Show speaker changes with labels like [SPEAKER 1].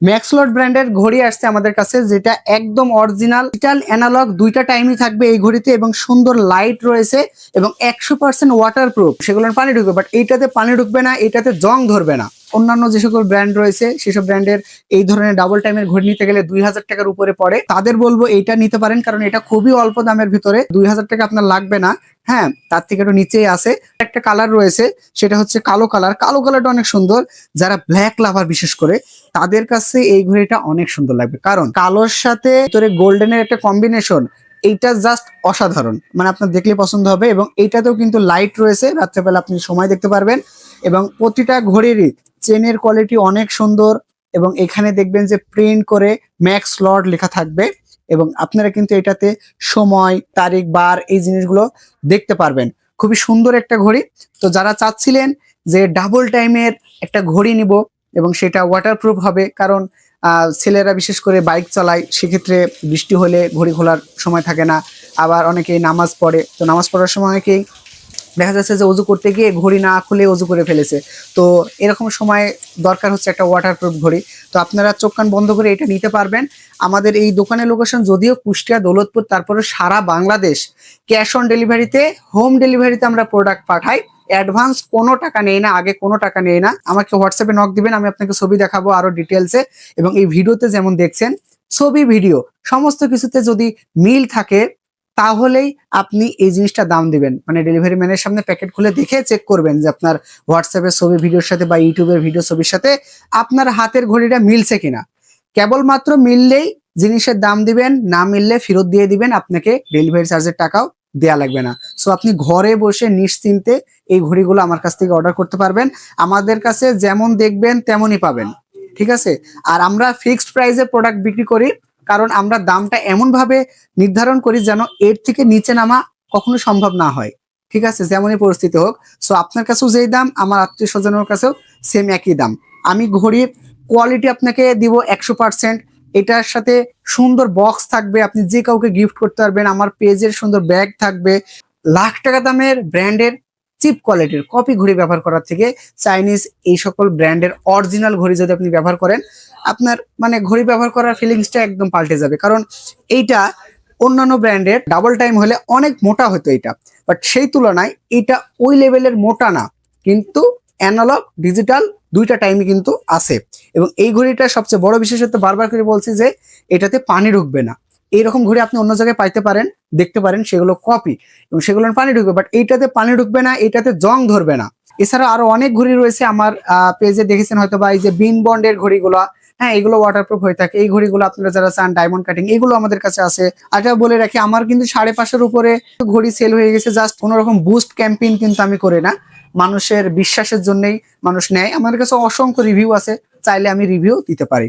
[SPEAKER 1] ম্যাক্সলট ব্র্যান্ডের ঘড়ি আসছে আমাদের কাছে, যেটা একদম অরিজিনাল ডিজিটাল অ্যানালগ দুইটা টাইমই থাকবে এই ঘড়িতে এবং সুন্দর লাইট রয়েছে এবং একশো পার্সেন্ট ওয়াটার প্রুফ সেগুলোর পানি ঢুকবে বাট এইটাতে পানি ঢুকবে না এটাতে জং ধরবে না। অন্যান্য যে সকল ব্র্যান্ড রয়েছে, সেসব ব্র্যান্ডের এই ধরনের ডাবল টাইমের ঘড়ি নিতে গেলে দুই হাজার টাকার উপরে পড়ে। তাদের বলব এইটা নিতে পারেন, কারণ এটা খুবই অল্প দামের ভিতরে। দুই হাজার টাকা আপনার লাগবে না। হ্যাঁ তার থেকে একটু নিচেই আছে। একটা কালার রয়েছে, সেটা হচ্ছে কালো কালার কালো কালারটা অনেক সুন্দর। যারা ব্ল্যাক লাভার বিশেষ করে, তাদের কাছে এই ঘড়িটা অনেক সুন্দর লাগবে। কারণ কালোর সাথে ভিতরে গোল্ডেনের একটা কম্বিনেশন এইটা জাস্ট অসাধারণ। মানে আপনার দেখলে পছন্দ হবে এবং এইটাতেও কিন্তু লাইট রয়েছে। রাত্রেবেলা আপনি সময় দেখতে পারবেন এবং প্রতিটা ঘড়িরই চেনের কোয়ালিটি অনেক সুন্দর এবং এখানে দেখবেন যে প্রিন্ট করে ম্যাক্স লর্ড লেখা থাকবে এবং আপনারা কিন্তু এটাতে সময়, তারিখ, বার এই জিনিসগুলো দেখতে পারবেন। খুবই সুন্দর একটা ঘড়ি। তো যারা চাচ্ছিলেন যে ডাবল টাইমের একটা ঘড়ি নিব এবং সেটা ওয়াটারপ্রুফ হবে, কারণ ছেলেরা বিশেষ করে বাইক চালায়, সেক্ষেত্রে বৃষ্টি হলে ঘড়ি খোলার সময় থাকে না। আবার অনেকেই নামাজ পড়ে। তো নামাজ পড়ার সময় অনেকেই দেখা যাচ্ছে যে অজু করতে গিয়ে ঘড়ি না খুলে অজু করে ফেলেছে। তো এরকম সময় দরকার হচ্ছে একটা ওয়াটারপ্রুফ ঘড়ি। তো আপনারা চোখ কান বন্ধ করে এটা নিতে পারবেন। আমাদের এই দোকানের লোকেশন যদিও কুষ্টিয়া, দৌলতপুর তারপরে সারা বাংলাদেশ ক্যাশ অন ডেলিভারিতে হোম ডেলিভারিতে আমরা প্রোডাক্ট পাঠাই। অ্যাডভান্স কোনো টাকা নেই না, আগে কোনো টাকা নেই না। আমাকে হোয়াটসঅ্যাপে নক দিবেন, আমি আপনাকে ছবি দেখাবো আরও ডিটেলসে এবং এই ভিডিওতে যেমন দেখছেন, ছবি ভিডিও সমস্ত কিছুতে যদি মিল থাকে তাহলেই আপনি এই জিনিসটা দাম দিবেন। মানে ডেলিভারি ম্যানের সামনে প্যাকেট খুলে দেখে চেক করবেন যে আপনার হোয়াটসঅ্যাপের ছবি ভিডিওর সাথে বা ইউটিউবের ভিডিও ছবির সাথে আপনার হাতের ঘড়িটা মিলছে কিনা। কেবলমাত্র মিললেই জিনিসের দাম দিবেন, না মিললে ফেরত দিয়ে দিবেন, আপনাকে ডেলিভারি চার্জের টাকাও দেয়া লাগবে না। সো আপনি ঘরে বসে নিশ্চিন্তে এই ঘড়িগুলো আমার কাছ থেকে অর্ডার করতে পারবেন। আমাদের কাছে যেমন দেখবেন, তেমনই পাবেন। ঠিক আছে? আর আমরা ফিক্সড প্রাইসে প্রোডাক্ট বিক্রি করি। কারণ আমরা দামটা এমন ভাবে নির্ধারণ করি যেন এর থেকে নিচে নামা কখনো সম্ভব না হয়। ঠিক আছে? যেমনই পরিস্থিতি হোক। সো আপনার কাছেও যেই দাম, আমার আত্মীয় স্বজনের কাছেও সেম একই দাম। আমি ঘড়ির কোয়ালিটি আপনাকে দিব একশো পার্সেন্ট এটার সাথে সুন্দর বক্স থাকবে। আপনি যে কাউকে গিফট করতে পারবেন, আমার পেজের সুন্দর ব্যাগ থাকবে। লাখ টাকা দামের ব্র্যান্ডের চিপ কোয়ালিটির কপি ঘড়ি ব্যবহার করার থেকে চাইনিজ এই সকল ব্র্যান্ডের অরিজিনাল ঘড়ি যদি আপনি ব্যবহার করেন, আপনার মানে ঘড়ি ব্যবহার করার ফিলিংসটা একদম পাল্টে যাবে। কারণ এইটা অন্যান্য ব্র্যান্ডের ডাবল টাইম হলে অনেক মোটা হতো এটা বাট সেই তুলনায় এটা ওই লেভেলের মোটা না। কিন্তু অ্যানালগ ডিজিটাল দুইটা টাইমই কিন্তু আছে। এবং এই ঘড়িটা সবচেয়ে বড় বিশেষত্ব বারবার করে বলছি যে, এটাতে পানি ঢুকবে না। এইরকম ঘড়ি আপনি অন্য জায়গায় পাইতে পারেন, দেখতে পারেন, সেগুলো কপি এবং সেগুলোর পানি ঢুকবে বাট এইটাতে পানি ঢুকবে না এটাতে জং ধরবে না। এছাড়া আরও অনেক ঘড়ি রয়েছে আমার পেজে দেখেছেন হয়তো বা এই যে বিন বন্ডের ঘড়িগুলো হ্যাঁ এগুলো ওয়াটারপ্রুফ হয়ে থাকে। এই ঘড়িগুলো আপনারা যারা চান ডায়মন্ড কাটিং এগুলো আমাদের কাছে আছে। আটা বলে রাখি, আমার কিন্তু সাড়ে পাঁচশোর উপরে ঘড়ি সেল হয়ে গেছে জাস্ট কোনো রকম বুস্ট ক্যাম্পেইন কিন্তু আমি করি না। মানুষের বিশ্বাসের জন্যই মানুষ নেয়। আমার কাছে অসংখ্য রিভিউ আছে, চাইলে আমি রিভিউ দিতে পারি।